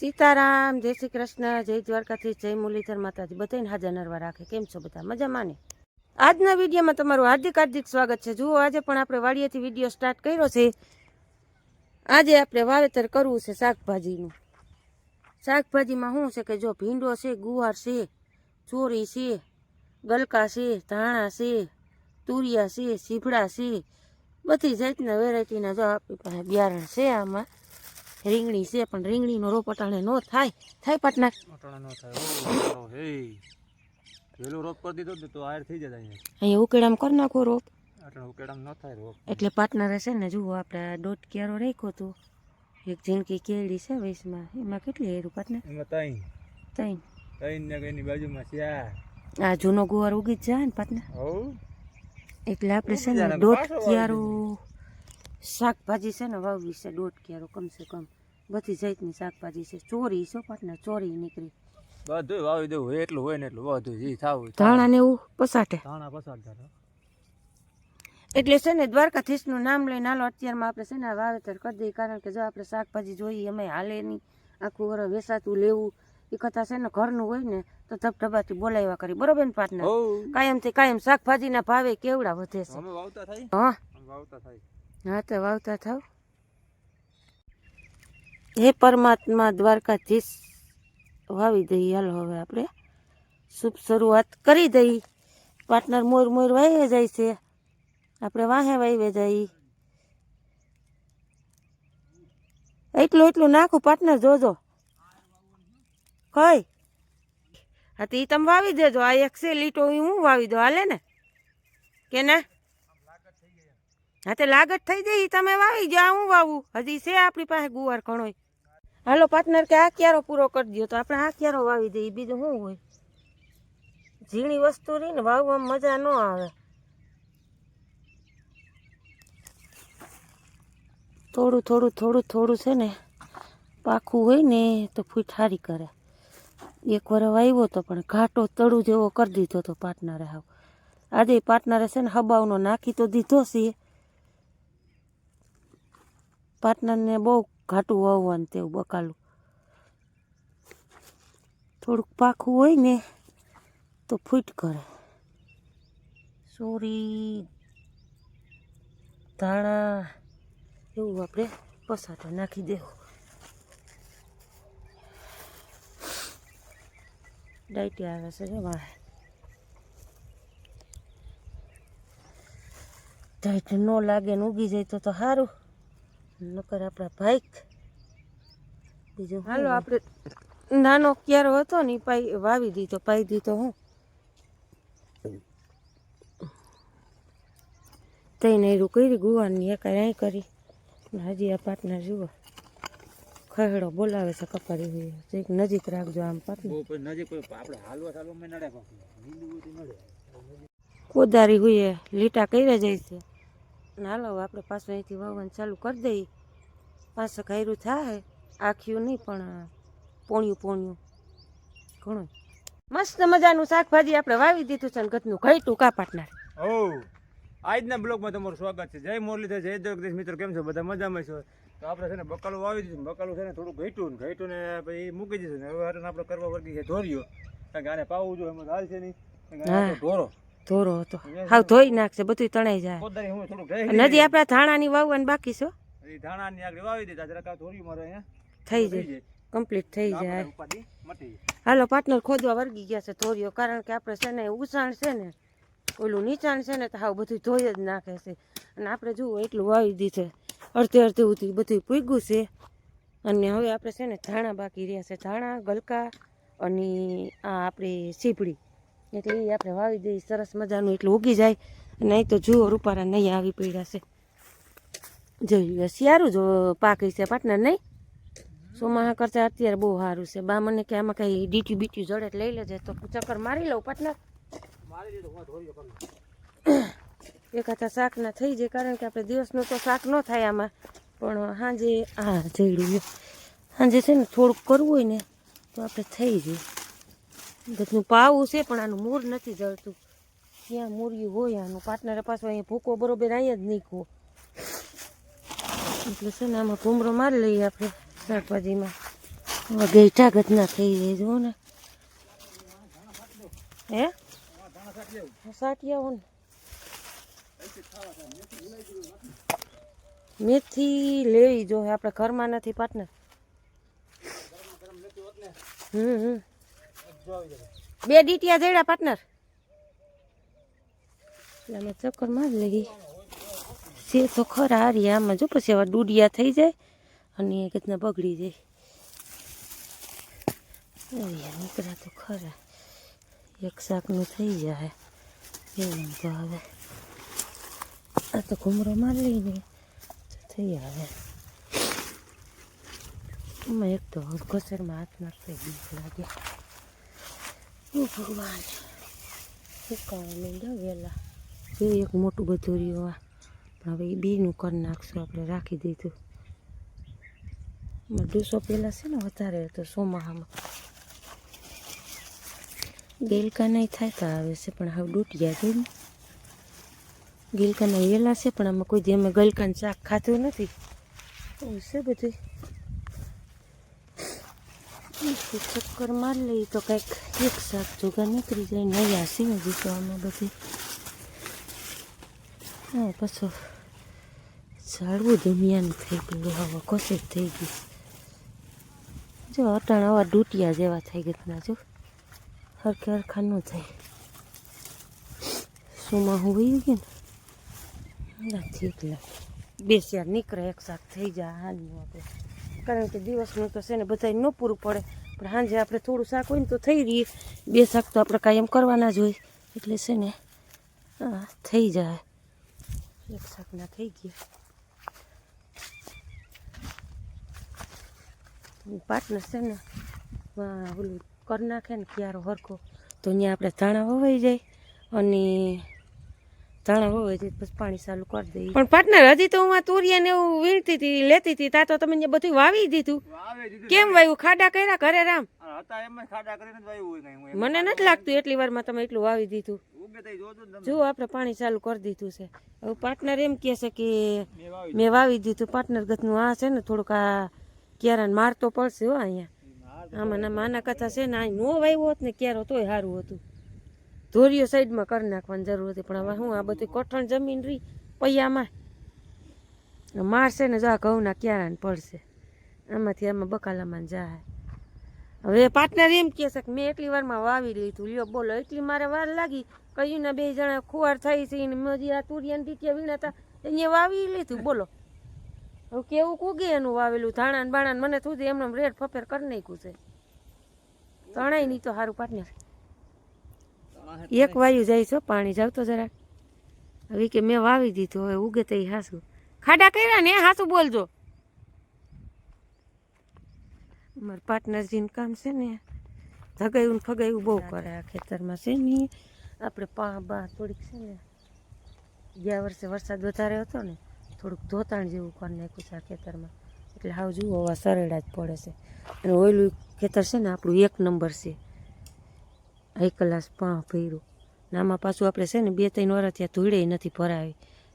સીતારામ, જય શ્રી કૃષ્ણ, જય દ્વારકાથી જય મુરલીધર માતાજી. બધાને હાજર નરવા રાખે. કેમ છો બધા? મજામાં ને આજના વિડીયોમાં તમારું હાર્દિક હાર્દિક સ્વાગત છે. જુઓ, આજે પણ આપણે વાડીએથી વીડિયો સ્ટાર્ટ કર્યો છે. આજે આપણે વાવેતર કરવું છે શાકભાજીનું. શાકભાજીમાં શું છે કે જો ભીંડો છે, ગુવાર છે, ચોરી છે, ગલકા છે, ધાણા છે, તુરિયા છે, સીભડા છે, બધી જાતના વેરાયટીના જો આપણી પાસે બિયારણ છે આમાં. રીંગણી છે પણ રીંગણીનો રોપ અટાણે ન થાય. થાય પાટના. અટાણા નો થાય. હે. વેલો રોપ કરી દીધો તો આયર થઈ જાય અહીંયા. અહીંયા ઉકેડામ કરી નાખો રોપ. અટાણા ઉકેડામ ન થાય રોપ. એટલે પાર્ટનરે છે ને જુઓ આપણે દોઢ ક્યારો રાખ્યો તો. એક જિંદગી કેળી છે વીસમાં એમાં કેટલી હેરું પાટના? એમાં ત્રણ. તઈ ને એની બાજુમાં ચાર. આ જૂનો ગુવાર ઉગી જાય ને પાટના. હવ એટલે આપણે છે ને ને દોઢ ક્યારો શાકભાજી છે ને વાવવી છે દોઢ ક્યારો કમસે કમ. બધી જાતની શાકભાજી છે. ચોરી છે પાર્ટનર ચોરી નીકળી. બધું વાવી દેવું હોય એટલું હોય ને એટલું બધું જી થાવું ધાણા ને એવું પસાટે. ધાણા પસાટ એટલે છે ને દ્વારકાધીશનું નામ લઈને હાલો અત્યારમાં આપણે છે ને વાવેતર કરી દઈએ કારણ કે જો આપણે શાકભાજી જોઈએ અમે હાલે નહીં. આખું વરસ વેસાતું લેવું એ કથા છે ને ઘરનું હોય ને તો ધબધબાથી બોલાવ્યા કરી. બરોબર ને પાટના? હવ કાયમથી કાયમ શાકભાજીના ભાવે કેવડા વધે છે? હા. વાવતા થાય. હા તો વાવતા થાવ. હે પરમાત્મા દ્વારકાધીશ. વાવી દઈએ, હાલો હવે આપણે. શુભ શરૂઆત કરી દઈ. પાર્ટનર મોર મોર વાવે જાય છે. આપણે વાહે વાવી જઈ એટલું એટલું નાખું પાર્ટનર, જોજો. કઈ? હા, તો એ તમે વાવી દેજો. આ એક છે લીટો હું વાવી દો હાલે ને? કે ના? હા, તે લાગત થઈ જાય તમે વાવી જાઓ હું વાવું? હજી છે આપણી પાસે ગુવાર ઘણોય. હાલો પાર્ટનર કે આ ક્યારો પૂરો કરી દો તો આપણે આ ક્યારો વાવી દઈએ? બીજું શું હોય? ઝીણી વસ્તુ રહી ને વાવવામાં મજા ન આવે. થોડું થોડું થોડું થોડું છે ને, પાખું હોય ને, તો ફૂટ હારી કરે. એક વાર વાવ્યો તો પણ ઘાટો તળું જેવો કરી દીધો તો પાર્ટનરે હાવ. આજે પાર્ટનરે છે ને હબાવનો નાખી તો દીધો છે. પાર્ટનરને બહુ ઘાટું વાવવાનું તેવું બકાલું. થોડુંક પાખું હોય ને તો ફૂટ કરે. સોરી. ધાણા. એવું આપણે પસાટે નાખી દેવું ડાયટી આવે છે ને મારે ડાયટ ન લાગે ને ઉગી જાય તો તો સારું નકર આપણા ભાઈક બીજું હાલો આપણે નાનો ક્યારો હતો ને પાઈ વાવી દીધો પાઈ દીધો હું. તઈ એરું કરી ગુવાની એક અહીં કરી. હજી આ પાર્ટનર જુઓ. ખહેડો બોલાવે છે કપારી હોય. જરીક નજીક રાખજો આમ પાર્ટનર નજીક આપણે હાલવા ચાલવા નડે કોદારી હોય લીટા કર્યા જાય છે. ને હાલો આપણે પાછું અહીંથી વાવવાનું ચાલુ કરી દઈએ. પાછું ખાયરું થાય આખ્યું નહીં પણ પોણ્યું પોણ્યું. ઘણું. મસ્ત મજાનું શાકભાજી આપણે વાવી દીધું છે ને ગતનું ઘટ્યું કાપાટનાર ઓ આજના બ્લોગમાં તમારું સ્વાગત છે. જય મુરલીધર જય જગદીશ મિત્રો. કેમ છો? બધા મજામાં છો? તો આપણે છે ને બકાલું વાવી દીધું બકાલું છે ને થોડું ઘટ્યું ને ઘટ્યું ને પછી મૂકી દીધું ને હવે આપણે કરવા વર્ગી છે ધોર્યો કારણ કે આને પાવું જોઈએ એમાં હાલ છે નહીં. ઢોરો. ધોરો હતો. હાવ ધોઈ નાખશે બધું તણાઈ જાય. નદી હજી આપણા ધાણાની વાવવાની બાકી છો હો. એ આગળ વાવી દીધા જરાક ધોર્યું મારે થઈ જાય. કમ્પ્લીટ થઈ જાય. હાલો પાર્ટનર ખોદવા વર્ગી ગયા છે ધોરીઓ કારણ કે આપણે છે ને ઉછાણ છે ને ઓલું નીચાણ છે ને તો હાવ બધું ધોઈ જ નાખે છે. અને આપણે જુઓ એટલું વાવી દીધે અડધે અડધે ઉધી બધું પૂગ્યું છે. અને હવે આપણે છે ને ધાણા બાકી રહ્યા છે. ધાણા ગલકા અને આ આપણી સીપડી. એટલે એ આપણે વાવી દઈએ સરસ મજાનું એટલું ઉગી જાય. અને અહીં તો જુઓ રૂપારા નહીં આવી પડ્યા છે. જોયું જ જો પાકી છે પાર્ટનર નહીં સોમાહા કરતા અત્યારે બહુ સારું છે. બા મને કે આમાં કાંઈ ડીટી બીટી જડે તો લઈ લેજે. તો ચક્કર મારી લઉં હું કરું એક હાથા શાક ના થઈ જાય કારણ કે આપણે દિવસનું તો શાક ન થાય આમાં. પણ સાંજે આ જઈડું સાંજે છે ને થોડુંક કરવું હોય ને તો આપણે થઈ જાય. બધું પાવું છે, પણ આનું મૂળ નથી જળતું. ક્યાં મૂર્યું હોય, આનું પાર્ટનરે પાછું અહીંયા ભૂકો બરોબર અહીંયા જ નીકળો. એટલે છે ને આમાં ભૂમરો મારી લઈએ આપણે શાકભાજીમાં. હવે ગઈઠા ગતના થઈ જાય જુઓ ને. હે? સાટી આવો ને. મેથી લેવી જો આપણે ઘરમાં નથી પાર્ટનર હમ હમ. બે ડીટિયા જડ્યા પાર્ટનર એટલે ચક્કર મારી લઈ છે તો ખરા હારી, આમાં જો પછી હવે ડૂડિયા થઈ જાય અને એ રીતના બગડી જાય. નીકળ્યા તો ખરા. એક શાકનું થઈ જાય. એવું તો હવે. આ તો ઘૂમરો મારી લઈને થઈ આવે એમાં એક તો ઘસરમાં હાથ નાખતા બીક લાગે. ઓ ભગવાન સુકાવા માંડ્યા વહેલા જો એક મોટું બધું રહ્યું આ પણ હવે એ બેનું કરી નાખશું, આપણે રાખી દીધું. ડૂસો પહેલાં છે ને, વધારે હતો સોમાહામાં. ગેલકા નહીં થાય આવે છે, પણ હવે ડૂટિયા ને ગિલકાના વેલા છે, પણ આમાં કોઈ દી અમે ગલકાનું શાક ખાધું નથી. એવું છે બધું ચક્કર માર લઈ તો કંઈક એક શાક જોગા નીકળી જાય નહીં છે હજી તો આમાં બધી. હા, પાછો ઝાડવું દુનિયાનું થઈ ગયું, હવે કોશિશ થઈ ગઈ. જો અટાણ આવા ડૂટિયા જેવા થઈ ગયા જો. હરખે હરખા ન થાય. સુમાં હું વહી ગઈ ને? ઠીક લાગે. બે ચાર નીકળે, એક શાક થઈ જાય હાલ આપણે. કારણ કે દિવસનું તો છે ને બધાય ન પૂરું પડે. પણ સાંજે આપણે થોડું શાક હોય ને તો થઈ રહીએ. બે શાક તો આપણે કાયમ કરવાના જ હોય. એટલે છે ને થઈ જાય. એક શાકના થઈ ગયા. પાર્ટનર છે ને ઓલું કરી નાખે ને ક્યારો હરખો. તો અહીંયા આપણે ધાણા વવાઈ જાય. અને ધાણા જાય પછી પાણી ચાલુ કરી દઈએ. પણ પાર્ટનર હજી તો હું આ તુરિયા ને એવું વીણતી હતી લેતી હતી તા તો તમે બધું વાવી દીધું. કેમ વાવ્યું? ખાડા કર્યા ઘરે રામ? હોય. મને નથી લાગતું એટલી વારમાં તમે એટલું વાવી દીધું. જો આપણે પાણી ચાલુ કરી દીધું છે. હવે પાર્ટનર એમ કહે છે કે મેં વાવી દીધું. પાર્ટનર ગતનું આ છે ને થોડુંક આ ક્યારાને મારતો પડશે હો અહીંયા. આમાં ના માના કથા છે ને અહીં નો વાવ્યો હોત ને ક્યારો તોય સારું હતું. ધોરીઓ સાઈડમાં કરી નાખવાની જરૂર હતી, પણ હવે હું આ બધી કઠણ જમીન રહી પૈયામાં? મારશે ને જો આ ઘઉંના ક્યારાને પડશે. આમાંથી આમાં બકાલામાં જાય. હવે પાર્ટનર એમ કહે છે કે મેં એટલી વારમાં વાવી લીધું. લ્યો બોલો, એટલી મારે વાર લાગી. કયું ને બે જણા ખુવાર થઈ છે ને મજી આ તુરિયાને ટીટિયા વીણા હતા અહીંયા વાવી લીધું, બોલો. હવે કેવું કૂગે એનું વાવેલું? ધાણા ને બાણા મને સુધી એમને રેડ ફફેર કરી નાખ્યું છે. તણાય નહીં તો સારું પાર્ટનર. એક વાયુ જાય છો પાણી જાવ તો જરાક. હવે કે મેં વાવી દીધું હવે ઉગે તો હાસું. ખાડા કર્યા ને હાસું બોલજો. મારા પાર્ટનરજીનું કામ છે ને ધગાયું ફગાયું બહુ કરે. આ ખેતરમાં છે ને આપણે પા બા થોડીક છે ને ગયા વર્ષે વરસાદ વધારે હતો ને થોડુંક ધોતાણ જેવું કરી નાખ્યું છે આ ખેતરમાં. એટલે હાવ જુઓ આ સરેડા જ પડે છે. અને ઓયલું ખેતર છે ને આપણું એક નંબર છે. એક કલાસ પાં ભર્યું. ને આમાં પાછું આપણે છે ને બે ત્રણ વાર ત્યાં ધૂળે નથી ભરાવી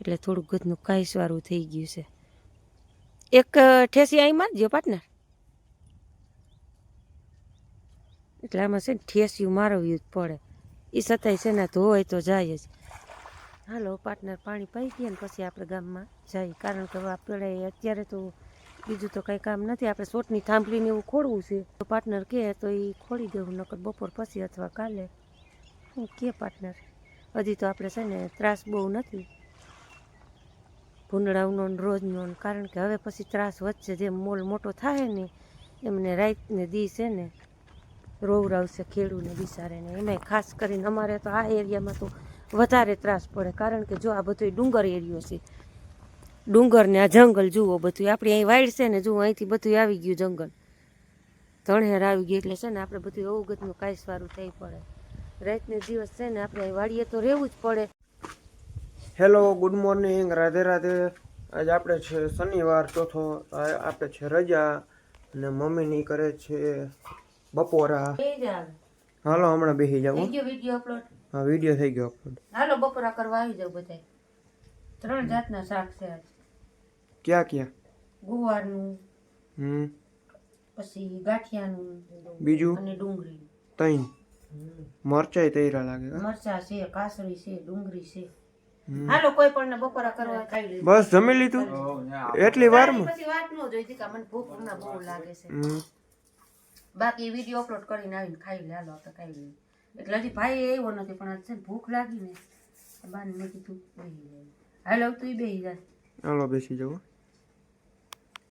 એટલે થોડુંક ગતનું કાંઈસવારું થઈ ગયું છે. એક ઠેસી અહીં મારજો પાર્ટનર? એટલે આમાં છે ને ઠેસિયું મારવ્યું જ પડે. એ છતાંય છે ને ધોવાય તો જાય જ. હાલો, પાર્ટનર પાણી પાઈ ગયા ને પછી આપણે ગામમાં જઈએ. કારણ કે આપણે અત્યારે તો બીજું તો કંઈ કામ નથી. આપણે સોટની થાંભલીને એવું ખોડવું છે. તો પાર્ટનર કહે તો એ ખોડી દેવું, નકર બપોર પછી અથવા કાલે. હું કે પાર્ટનર, હજી તો આપણે છે ને ત્રાસ બહુ નથી. ભૂંડળાવનો રોજનો કારણ કે હવે પછી ત્રાસ વધશે. જેમ મોલ મોટો થાય ને, એમને રાઈતને દી છે ને, રોવરાવશે ખેડૂને, બિચારાને. એમાંય ખાસ કરીને અમારે તો આ એરિયામાં તો વધારે ત્રાસ પડે. કારણ કે જો આ બધો ડુંગર એરિયો છે ડુંગર ને આ જંગલ જુઓ બધું. આપણે અહીં વાઈડ છે ને જુઓ અહીંથી બધું આવી ગયું જંગલ. ધણેર આવી ગયું એટલે છે ને આપણે બધું અવગતનું કાંઈ સારું થઈ પડે. રાતને દિવસ છે ને આપણે અહીં વાડીએ તો રહેવું જ પડે. Hello good morning Radhe Radhe. આજે આપણે છે શનિવાર ચોથો આપણે છે રજા અને મમ્મીની કરે છે બપોરા. હાલો હમણાં બેસી જાવ વીડિયો અપલોડ હા વીડિયો થઈ ગયો અપલોડ હાલો બપોરા કરવા આવી જાવ બધા ત્રણ જાતના શાક છે આજ. ક્યાં ક્યાં? ગુવારનું હમ. પછી ગાંઠિયાનું બીજું? અને ડુંગળી. તૈન મરચાઈ તૈરા લાગે? મરચા છે કાસળી છે ડુંગળી છે. હાલો કોઈ પણ ને બપોરા કરવા ખાઈ લે બસ જમી લીધું? એટલી વારમાં? પછી વાત ન જોઈતી કે મને ભૂખ ના બહુ લાગે છે. હમ. બાકી વીડિયો અપલોડ કરીને આવીને ખાઈ લે. હાલો તો ખાઈ લે એટલે હજી ભાઈ એવો નથી પણ આજ છે ભૂખ લાગી ને બાને મેં કીધું હાલો તું બેસી જાય હાલો બેસી જાઓ